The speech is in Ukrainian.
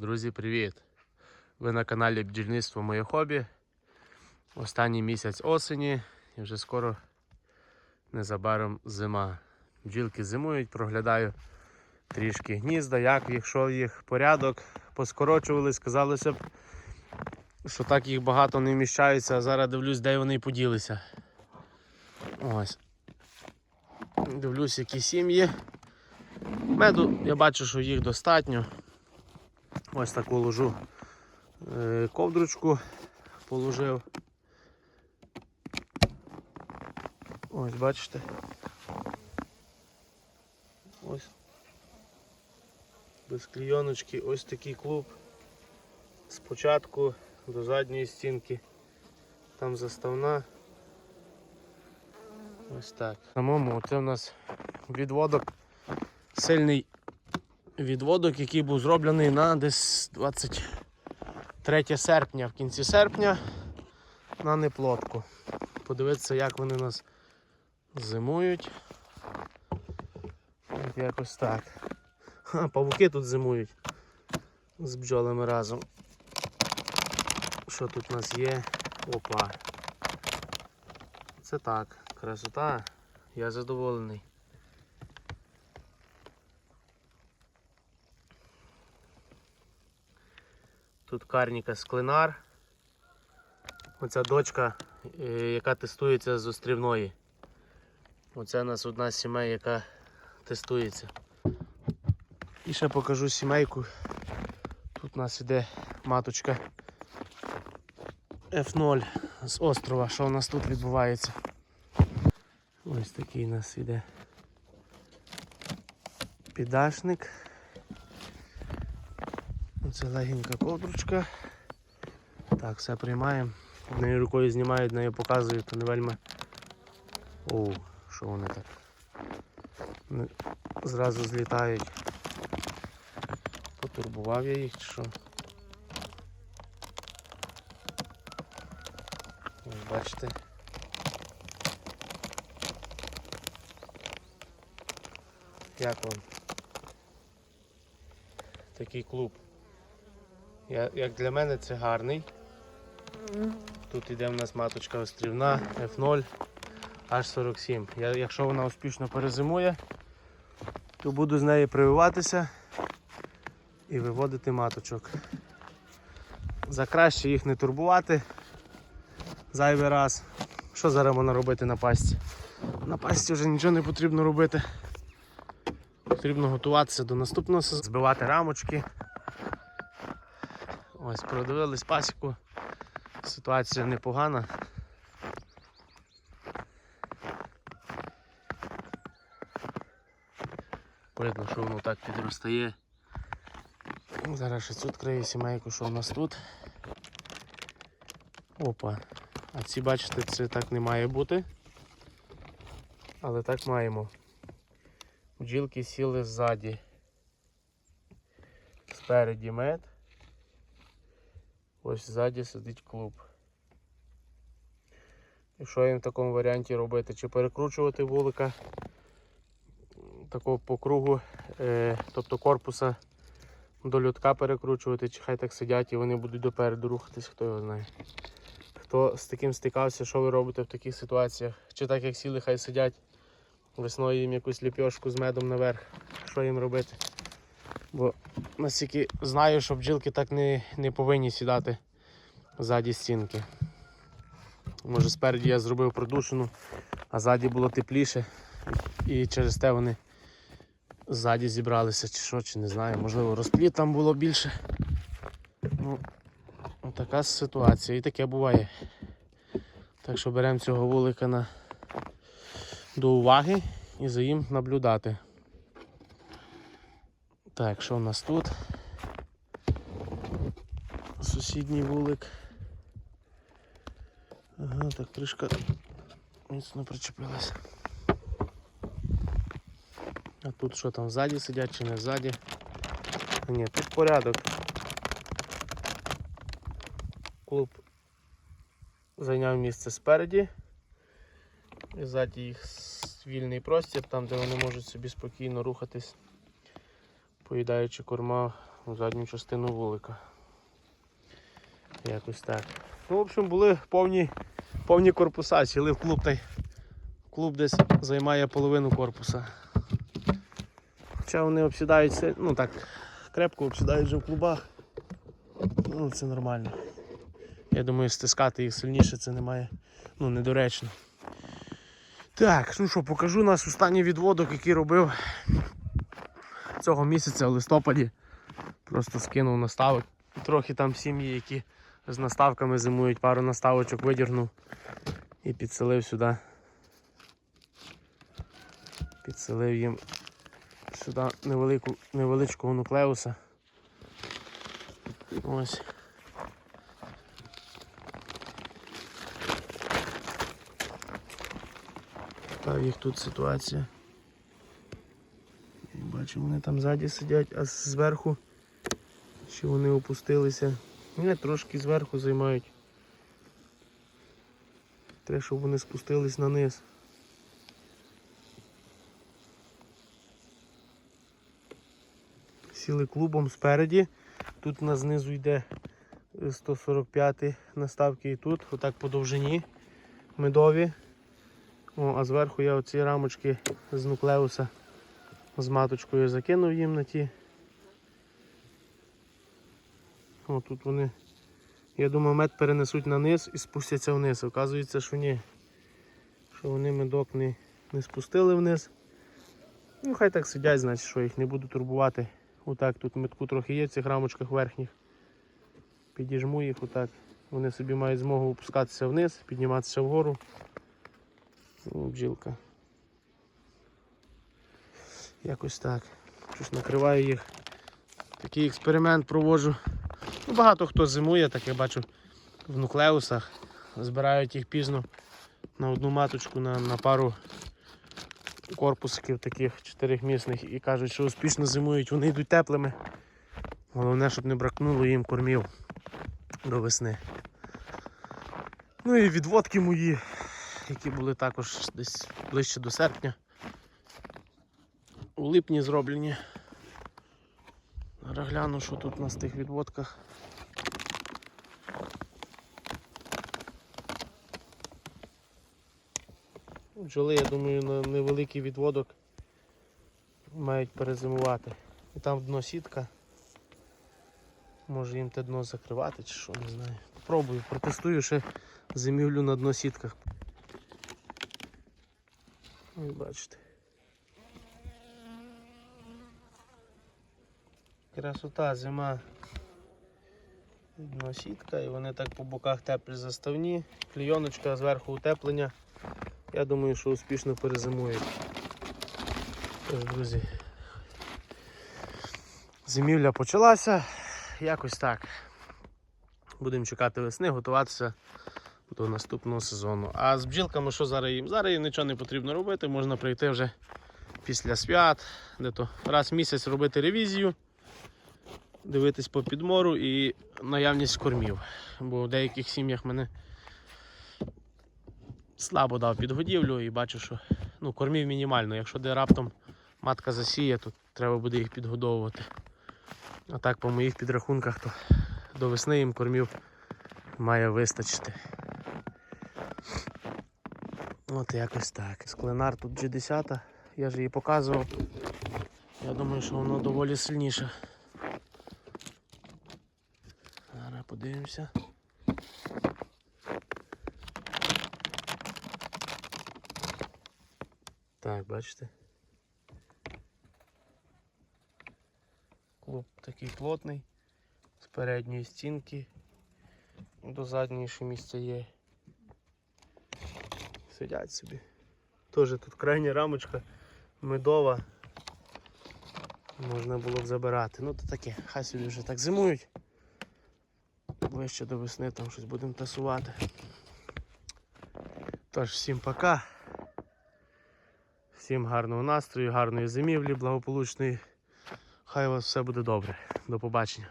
Друзі, привіт! Ви на каналі Бджільництво Моє хобі. Останній місяць осені і вже скоро незабаром зима. Бджілки зимують, проглядаю трішки гнізда, як якщо їх порядок поскорочували, сказалося б, що так їх багато не вміщаються, а зараз дивлюсь, де вони поділися. Ось. Дивлюсь, які сім'ї. Меду я бачу, що їх достатньо. Ось таку ложу е, ковдручку положив. Ось бачите. Ось. Без клійоночки ось такий клуб. Спочатку до задньої стінки. Там заставна. Ось так. Самому це у нас відводок сильний відводок, який був зроблений на десь 23 серпня, в кінці серпня на неплотку. Подивитися, як вони нас зимують. От якось так. Ха, павуки тут зимують з бджолами разом. Що тут у нас є? Опа. Це так, красота. Я задоволений. Тут карніка склинар. Оця дочка, е, яка тестується з острівної. Оце у нас одна сімей, яка тестується. І ще покажу сімейку. Тут у нас іде маточка F0 з острова. Що у нас тут відбувається? Ось такий у нас іде підашник. Оце легенька ковдручка. Так, все приймаємо. Однією рукою знімають, нею показують, то не вельми. Оу, що вони так? Зразу злітають. Потурбував я їх чи що? Ось бачите. Як вам? Такий клуб. Я, як для мене це гарний. Тут іде в нас маточка острівна F0 H47. Я, якщо вона успішно перезимує, то буду з неї прививатися і виводити маточок. За краще їх не турбувати зайвий раз. Що зараз можна робити на пасті? На пасті вже нічого не потрібно робити. Потрібно готуватися до наступного сезону, збивати рамочки. Ось, продивились пасіку. Ситуація непогана. Видно, що воно так підростає. Зараз ще тут крию сімейку, що у нас тут. Опа. А ці, бачите, це так не має бути. Але так маємо. Бджілки сіли ззаді. Спереді мед. Ось ззаді сидить клуб. І що їм в такому варіанті робити? Чи перекручувати вулика такого по кругу, е, тобто корпуса до льотка перекручувати, чи хай так сидять і вони будуть допереду рухатись, хто його знає. Хто з таким стикався, що ви робите в таких ситуаціях? Чи так як сіли, хай сидять, весною їм якусь ліпьошку з медом наверх, що їм робити? Бо настільки знаю, що бджілки так не, не повинні сідати ззаді стінки. Може спереді я зробив продушену, а ззаді було тепліше. І через те вони ззаді зібралися чи що, чи не знаю. Можливо розпліт там було більше. Ну, така ситуація і таке буває. Так що беремо цього вулика на... до уваги і за їм наблюдати. Так, що в нас тут? Сусідній вулик. Ага, так кришка міцно причепилася. А тут що там ззаді сидять чи не ззаді? Ні, тут порядок. Клуб зайняв місце спереді. І ззаді їх вільний простір, там де вони можуть собі спокійно рухатись, поїдаючи корма у задню частину вулика. Якось так. Ну, в общем, були повні, повні корпуса, сіли в клуб та й клуб десь займає половину корпуса. Хоча вони обсідають, се- ну так, крепко обсідають вже в клубах. Ну, це нормально. Я думаю, стискати їх сильніше це немає. Ну, недоречно. Так, ну що, покажу нас останній відводок, який робив цього місяця в листопаді. Просто скинув наставок. Трохи там сім'ї, які з наставками зимують, пару наставочок видірнув і підселив сюди. Підселив їм сюди невелику, невеличкого нуклеуса. Ось. В їх тут ситуація. Бачу, вони там ззаді сидять, а зверху чи вони опустилися. Ні, трошки зверху займають. Треба, щоб вони спустились на низ. Сіли клубом спереді. Тут у нас знизу йде 145 наставки і тут, отак по довжині медові. О, а зверху я оці рамочки з нуклеуса з маточкою закинув їм на ті. О, тут вони, я думаю, мед перенесуть на низ і спустяться вниз. Оказується, що ні. Що вони медок не, не спустили вниз. Ну, хай так сидять, значить, що їх не буду турбувати. Отак тут метку трохи є в цих рамочках верхніх. Підіжму їх отак. Вони собі мають змогу опускатися вниз, підніматися вгору. О, бджілка. Якось так. Щось накриваю їх. Такий експеримент проводжу. Ну, багато хто зимує, так я бачу в нуклеусах. Збирають їх пізно на одну маточку, на, на пару корпусиків таких чотирихмісних і кажуть, що успішно зимують, вони йдуть теплими. Головне, щоб не бракнуло їм кормів до весни. Ну і відводки мої, які були також десь ближче до серпня. У липні зроблені. Зараз гляну, що тут у нас тих відводках. Бджоли, я думаю, на невеликий відводок мають перезимувати. І там дно сітка. Може їм те дно закривати чи що, не знаю. Попробую, протестую ще зимівлю на дно сітках. Ось бачите. Красота, зима. Дно сітка і вони так по боках теплі заставні, клійоночка зверху утеплення. Я думаю, що успішно перезимують. Тож, друзі. Зимівля почалася. Якось так. Будемо чекати весни, готуватися до наступного сезону. А з бджілками що зараз їм? Зараз їм нічого не потрібно робити, можна прийти вже після свят, де то раз в місяць робити ревізію, дивитись по підмору і наявність кормів. Бо в деяких сім'ях мене слабо дав підгодівлю і бачу, що ну, кормів мінімально. Якщо де раптом матка засіє, то треба буде їх підгодовувати. А так по моїх підрахунках, то до весни їм кормів має вистачити. От якось так. Скленар тут G10, я ж її показував. Я думаю, що воно доволі сильніше. Зараз подивимося. Так, бачите? Клуб такий плотний, з передньої стінки до задньої ще місця є. Сидять собі. Теж тут крайня рамочка медова. Можна було б забирати. Ну то таке, хай собі вже так зимують. Ближче до весни там щось будемо тасувати. Тож, всім пока. Всім гарного настрою, гарної зимівлі, благополучної. Хай у вас все буде добре. До побачення.